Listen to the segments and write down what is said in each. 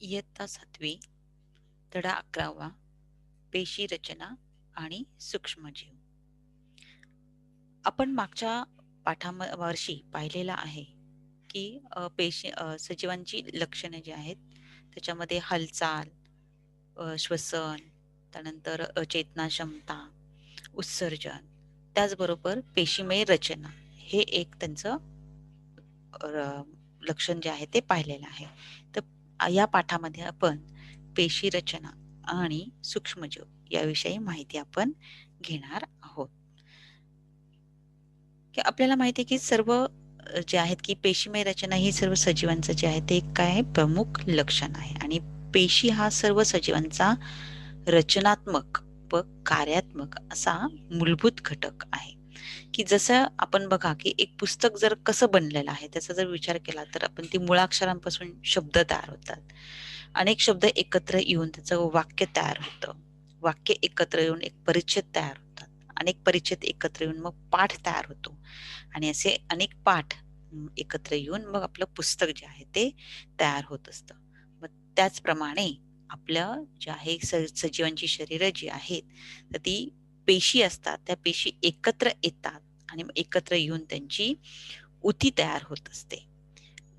इयत्ता सातवी धडा अकरावा पेशी रचना आणि सूक्ष्मजीव. आपण मागच्या पाठावर्षी पाहिलेला पाहिलेलं आहे की पेशी सजीवांची लक्षणे जी आहेत त्याच्यामध्ये हालचाल श्वसन त्यानंतर चेतना क्षमता उत्सर्जन त्याचबरोबर पेशीमय रचना हे एक त्यांचं लक्षण जे आहे ते पाहिलेलं आहे. तर या पाठामध्ये आपण पेशी रचना आणि सूक्ष्मजीव याविषयी माहिती आपण घेणार आहोत. की आपल्याला माहिती आहे की सर्व जे आहेत की पेशीमय रचना ही सर्व सजीवांचं जे आहे ते काय प्रमुख लक्षण आहे. आणि पेशी हा सर्व सजीवांचा रचनात्मक व कार्यात्मक असा मूलभूत घटक आहे. की जसं आपण बघा की एक पुस्तक जर कसं बनलेलं आहे त्याचा जर विचार केला तर आपण ती मुळाक्षरांपासून शब्द तयार होतात. अनेक शब्द एकत्र येऊन त्याचं वाक्य तयार होतं. वाक्य एकत्र येऊन एक परिच्छेद तयार होतात. अनेक परिच्छेद एकत्र येऊन मग पाठ तयार होतो. आणि असे अनेक पाठ एकत्र येऊन मग आपलं पुस्तक जे आहे ते तयार होत असतं. मग त्याचप्रमाणे आपलं जे आहे स- सजीवांची शरीरं जी आहेत तर ती पेशी असतात. त्या पेशी एकत्र येतात. आणि मग एकत्र येऊन त्यांची उती तयार होत असते.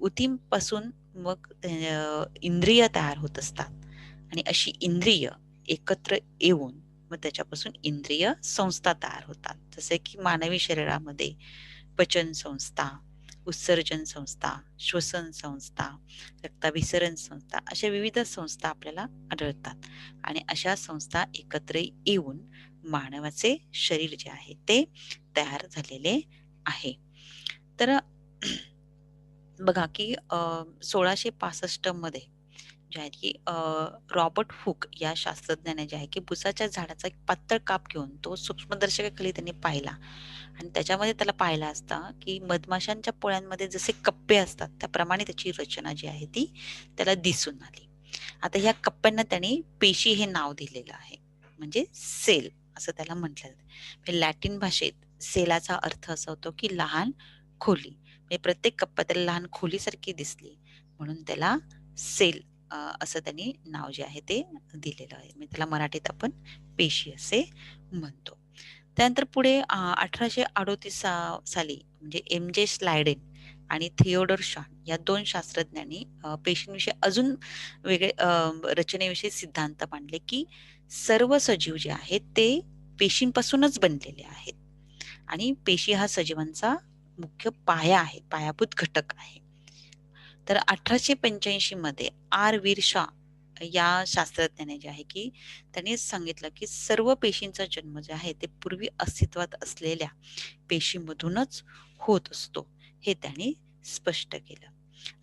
उतीपासून मग इंद्रिय तयार होत असतात. आणि अशी इंद्रिय एकत्र येऊन मग त्याच्यापासून इंद्रिय संस्था तयार होतात. जसे की मानवी शरीरामध्ये पचन संस्था उत्सर्जन संस्था श्वसन संस्था रक्ताभिसरण संस्था अशा विविध संस्था आपल्याला आढळतात. आणि अशा संस्था एकत्र येऊन मानवाचे शरीर जे आहे ते तयार झालेले आहे. तर बघा की सोळाशे पासष्टमध्ये जे आहे की रॉबर्ट हुक या शास्त्रज्ञाने जे आहे की बुसाच्या झाडाचा एक पातळ काप घेऊन तो सूक्ष्मदर्शकाखाली त्यांनी पाहिला. आणि त्याच्यामध्ये त्याला पाहिला असता की मधमाशांच्या पोळ्यांमध्ये जसे कप्पे असतात त्याप्रमाणे त्याची रचना जी आहे ती त्याला दिसून आली. आता ह्या कप्प्यांना त्यांनी पेशी हे नाव दिलेलं आहे. म्हणजे सेल असं त्याला म्हटलं जातं. म्हणजे लॅटिन भाषेत सेलाचा अर्थ असा होतो की लहान खोली. म्हणजे प्रत्येक कप्पा त्याला लहान खोलीसारखी दिसली. म्हणून त्याला सेल असं त्यांनी नाव जे आहे ते दिलेलं आहे. म्हणजे त्याला मराठीत आपण पेशी असे म्हणतो. त्यानंतर पुढे अठराशे अडोतीस साली म्हणजे एम जे स्लायडेन आणि थिओडर शॉन या दोन शास्त्रज्ञांनी पेशींविषयी अजून वेगळे रचनेविषयी सिद्धांत मांडले की सर्व सजीव जे आहेत ते पेशींपासूनच बनलेले आहेत. आणि पेशी हा सजीवांचा मुख्य पाया आहे पायाभूत घटक आहे. तर अठराशे पंच्याऐंशी मध्ये आर. वीरशा या शास्त्रज्ञाने जे आहे की त्यांनी सांगितलं की सर्व पेशींचा जन्म जे आहे ते पूर्वी अस्तित्वात असलेल्या पेशीमधूनच होत असतो हे त्यांनी स्पष्ट केलं.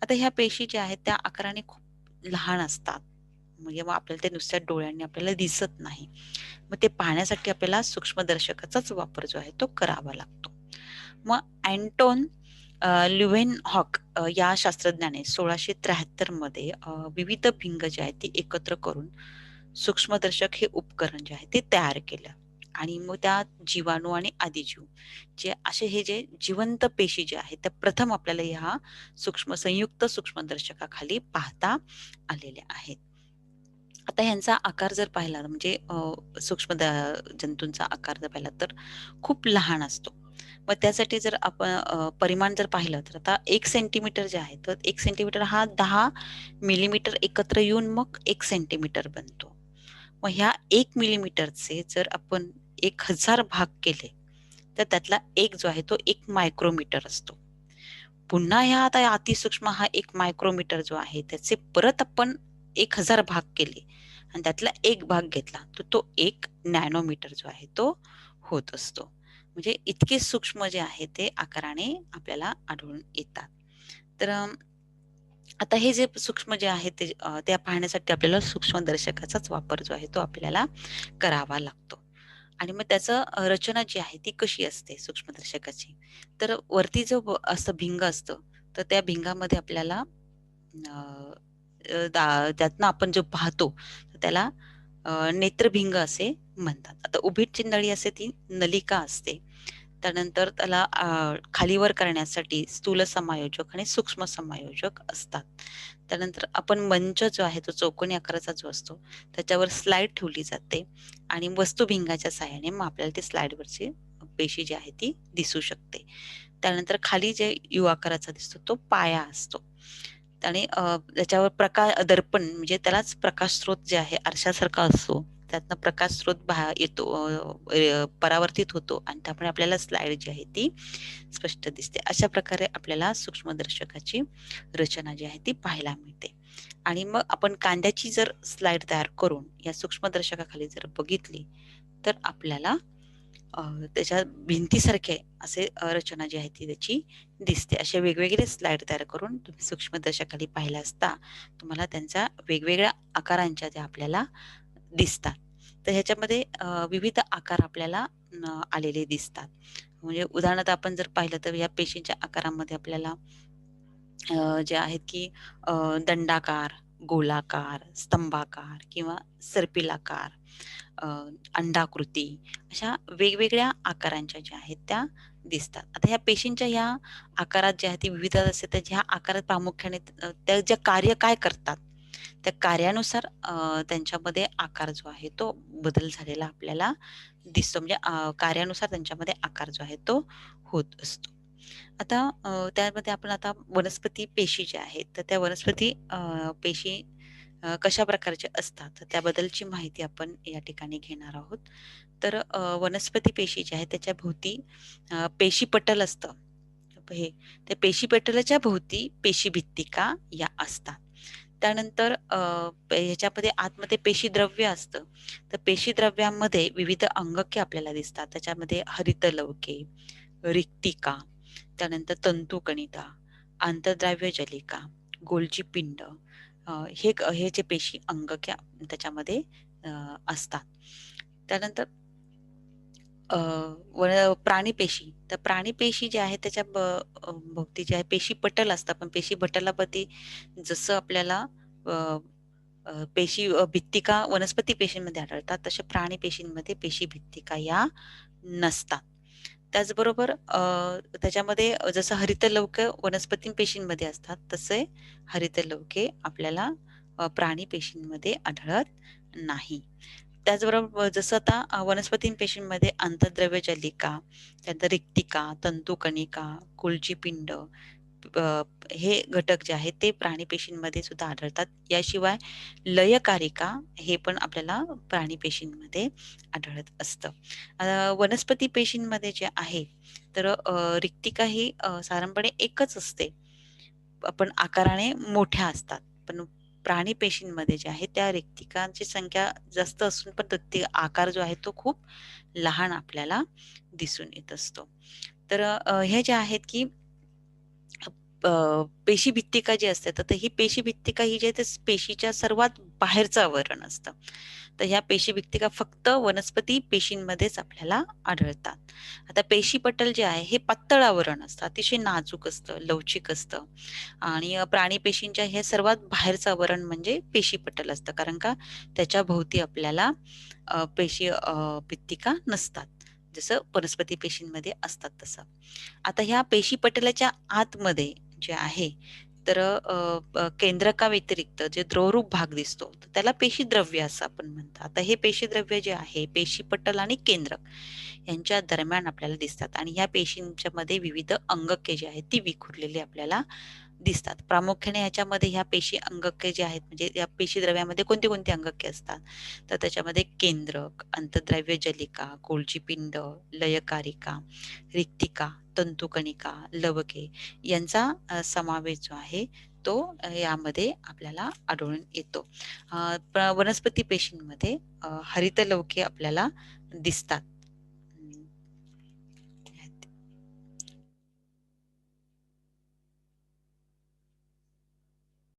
आता ह्या पेशी ज्या आहेत त्या आकाराने खूप लहान असतात. म्हणजे मग आपल्याला ते नुसत्या डोळ्यांनी आपल्याला दिसत नाही. मग ते पाहण्यासाठी आपल्याला सूक्ष्मदर्शकाचाच वापर जो आहे तो करावा लागतो. मग अँटोन ल्युव्हेन हॉक या शास्त्रज्ञाने सोळाशे त्र्याहत्तरमध्ये विविध भिंग जे आहेत ते एकत्र करून सूक्ष्मदर्शक हे उपकरण जे आहे ते तयार केलं. आणि मग त्या जीवाणू आणि आदिजीव जे असे हे जे जिवंत पेशी जे आहेत त्या प्रथम आपल्याला ह्या सूक्ष्म संयुक्त सूक्ष्मदर्शकाखाली पाहता आलेल्या आहेत. आता ह्यांचा आकार जर पाहिला म्हणजे सूक्ष्म द- जंतूंचा आकार जर पाहिला तर खूप लहान असतो. मग त्यासाठी जर आपण परिमाण जर पाहिलं तर आता एक सेंटीमीटर जे आहे तर एक सेंटीमीटर हा दहा मिलीमीटर एकत्र येऊन मग एक सेंटीमीटर बनतो. मग ह्या एक मिलीमीटरचे जर आपण एक हजार भाग केले तर त्यातला एक जो आहे तो एक मायक्रोमीटर असतो. पुन्हा ह्या आता अतिसूक्ष्म हा एक मायक्रोमीटर जो आहे त्याचे परत आपण एक हजार भाग केले. आणि त्यातला एक भाग घेतला. तर तो एक नॅनोमीटर जो आहे तो होत असतो. म्हणजे इतके सूक्ष्म जे आहे ते आकाराने आपल्याला आढळून येतात. तर आता हे जे सूक्ष्म जे आहे ते त्या पाहण्यासाठी आपल्याला सूक्ष्मदर्शकाचाच वापर जो आहे तो आपल्याला करावा लागतो. आणि मग त्याचं रचना जी आहे ती कशी असते सूक्ष्मदर्शकाची तर वरती जो असं भिंग असतं तर त्या भिंगामध्ये आपल्याला त्यातनं आपण जो पाहतो त्याला नेत्रभिंग असे म्हणतात. आता उभीट चिंदळी असे ती नलिका असते. त्यानंतर त्याला खालीवर करण्यासाठी स्थूल समायोजक आणि सूक्ष्म समायोजक असतात. त्यानंतर आपण मंच जो आहे तो चौकोनी आकाराचा जो असतो त्याच्यावर स्लाइड ठेवली जाते आणि वस्तुभिंगाच्या सहाय्याने मग आपल्याला ती स्लाइडवरची पेशी जी आहे ती दिसू शकते. त्यानंतर खाली जे यु आकाराचा दिसतो तो पाया असतो. आणि त्याच्यावर प्रकाश दर्पण म्हणजे त्यालाच प्रकाश स्रोत जे आहे आरशासारखा असतो. त्यातनं प्रकाश स्रोत बाहेर येतो परावर्तित होतो आणि त्यामुळे आपल्याला स्लाइड जी आहे ती स्पष्ट दिसते. अशा प्रकारे आपल्याला सूक्ष्मदर्शकाची रचना जी आहे ती पाहायला मिळते. आणि मग आपण कांद्याची जर स्लाइड तयार करून या सूक्ष्मदर्शकाखाली जर बघितली तर आपल्याला त्याच्या भिंतीसारखे असे रचना जी आहे ती त्याची दिसते. असे वेगवेगळे स्लाइड तयार करून तुम्ही सूक्ष्मदर्शकाखाली पाहिला असता तुम्हाला त्यांचा वेगवेगळ्या आकारांच्या त्या आपल्याला दिसतात. तर ह्याच्यामध्ये विविध आकार आपल्याला आलेले दिसतात. म्हणजे उदाहरणार्थ आपण जर पाहिलं तर या पेशींच्या आकारामध्ये आपल्याला जे आहेत की दंडाकार गोलाकार स्तंभाकार किंवा सर्पिलाकार अंडाकृती अशा वेगवेगळ्या आकारांच्या ज्या आहेत त्या दिसतात. आता ह्या पेशींच्या ह्या आकारात ज्या आहेत ती विविधता असते तर ह्या आकारात प्रामुख्याने त्या ज्या कार्य काय करतात त्या कार्यानुसार त्यांच्यामध्ये आकार जो आहे तो बदल झालेला आपल्याला दिसतो. म्हणजे कार्यानुसार त्यांच्यामध्ये आकार जो आहे तो होत असतो. आता त्यामध्ये आपण आता वनस्पती पेशी ज्या आहेत तर त्या वनस्पती पेशी कशा प्रकारचे असतात? त्याबद्दलची माहिती आपण या ठिकाणी घेणार आहोत. तर वनस्पती पेशी ज्या आहेत त्याच्या भोवती पेशी पटल असतं. हे त्या पेशी पटलाच्या भोवती पेशी भित्तिका या असतात. त्यानंतर ह्याच्यामध्ये आतमध्ये पेशी द्रव्य असतं. तर पेशी द्रव्यामध्ये विविध अंगके आपल्याला दिसतात. त्याच्यामध्ये हरितलवके रिक्तिका त्यानंतर तंतुकणिता आंतरद्राव्य जलिका गोलची पिंड हे हे जे पेशी अंगक्या त्याच्यामध्ये असतात. त्यानंतर प्राणी पेशी. तर प्राणी पेशी जे आहे त्याच्या भोवती जे आहे पेशी पटल असतात. पण पेशी पटलापती जसं आपल्याला पेशी भित्तिका वनस्पती पेशींमध्ये आढळतात तसे प्राणी पेशींमध्ये पेशी भित्तिका या नसतात. त्याचबरोबर त्याच्यामध्ये जसं हरितलौके वनस्पती पेशींमध्ये असतात तसे हरितलौके आपल्याला प्राणी पेशींमध्ये आढळत नाही. त्याचबरोबर जसं आता वनस्पती पेशींमध्ये आंतरद्रव्य जलिका त्यानंतर रिक्तिका तंतुकणिका कुलची पिंड हे घटक जे आहेत ते प्राणी पेशींमध्ये सुद्धा आढळतात. याशिवाय लयकारिका हे पण आपल्याला प्राणी पेशींमध्ये आढळत असतं. वनस्पती पेशींमध्ये जे आहे तर रिक्तिका ही साधारणपणे एकच असते. पण आकाराने मोठ्या असतात. पण प्राणी पेशींमध्ये जे आहे त्या रिक्तिकांची संख्या जास्त असून पण ते आकार जो आहे तो खूप लहान आपल्याला दिसून येत असतो. तर हे जे आहेत की पेशी भित्तिका जी असते तर ही पेशी भित्तिका ही जी आहे ते पेशीच्या सर्वात बाहेरचं आवरण असतं. तर ह्या पेशी भित्तिका फक्त वनस्पती पेशींमध्येच आपल्याला आढळतात. आता पेशीपटल जे आहे हे पातळ आवरण असतं अतिशय नाजूक असतं लवचिक असतं. आणि प्राणी पेशींच्या हे सर्वात बाहेरचं आवरण म्हणजे पेशीपटल असतं कारण का? त्याच्या भोवती आपल्याला पेशी भित्तिका नसतात जसं वनस्पती पेशींमध्ये असतात तसं. आता ह्या पेशी पटलाच्या आतमध्ये जे आहे तर केंद्रका व्यतिरिक्त जे द्रवरूप भाग दिसतो त्याला पेशी द्रव्य असं आपण म्हणतो आता हे पेशी द्रव्य जे आहे पेशी पटल आणि केंद्रक यांच्या दरम्यान आपल्याला दिसतात. आणि या पेशींच्या मध्ये विविध अंगके जे आहेत ती विखुरलेली आपल्याला दिसतात. प्रामुख्याने ह्याच्यामध्ये ह्या पेशी अंगके जे आहेत म्हणजे या पेशी द्रव्यामध्ये कोणते कोणते अंगके असतात? तर त्याच्यामध्ये केंद्रक अंतद्रव्य जलिका कोलची पिंड लयकारिका रिक्तिका तंतुकणिका लवके यांचा समावेश जो आहे तो यामध्ये आपल्याला आढळून येतो. वनस्पती पेशींमध्ये हरित लवके आपल्याला दिसतात.